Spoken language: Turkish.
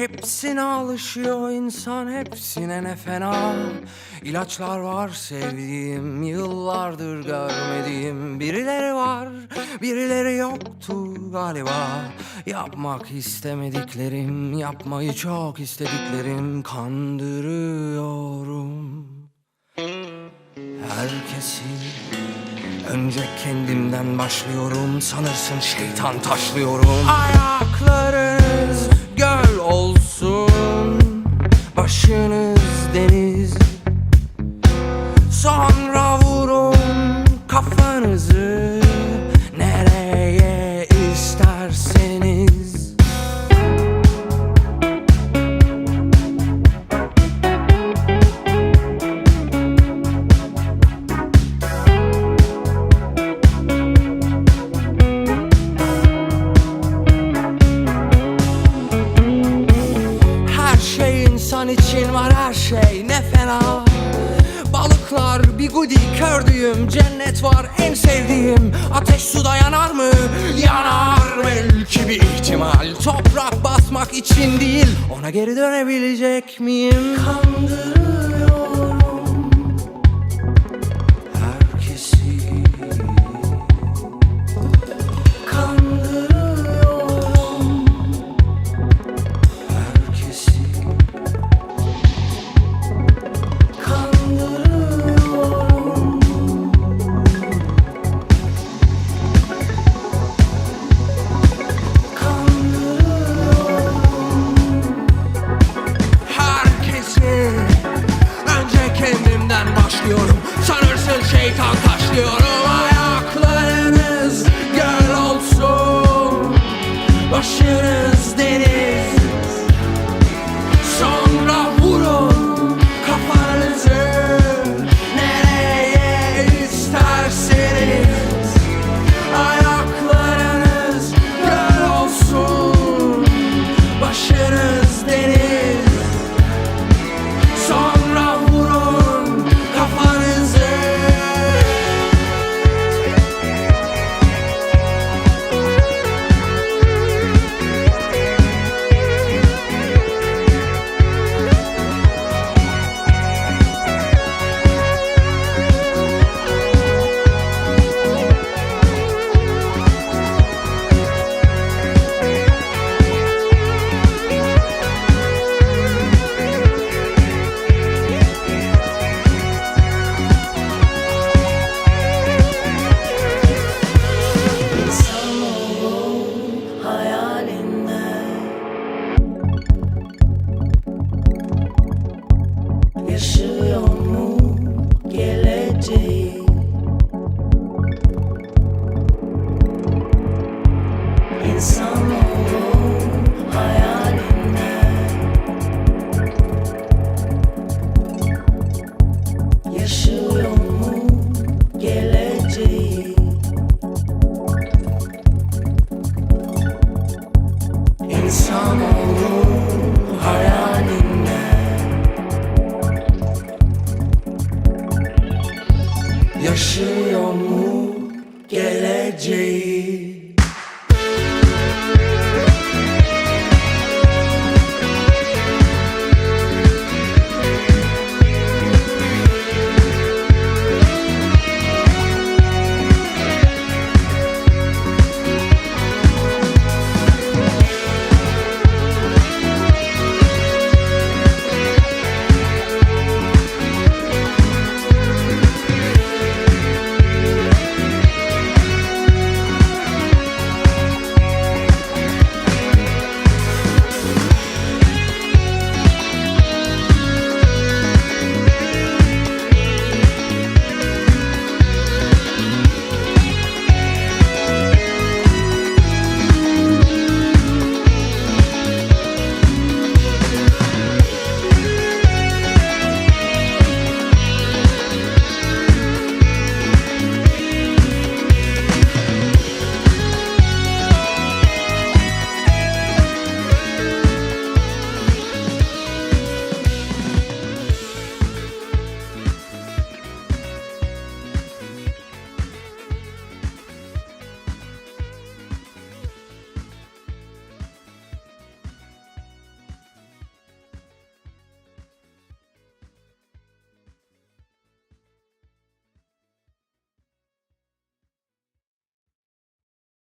Hepsine alışıyor insan hepsine ne fena. İlaçlar var sevdiğim yıllardır görmediğim. Birileri var birileri yoktu galiba. Yapmak istemediklerim yapmayı çok istediklerim. Kandırıyorum. Herkesi Önce kendimden başlıyorum. Sanırsın şeytan taşlıyorum. Ayaklarınız için var her şey ne fena Balıklar, bigudi, kördüğüm cennet var en sevdiğim Ateş suda yanar mı? Yanar belki bir ihtimal Toprak basmak için değil ona geri dönebilecek miyim? Kandırıyorum yaşıyor mu geleceği?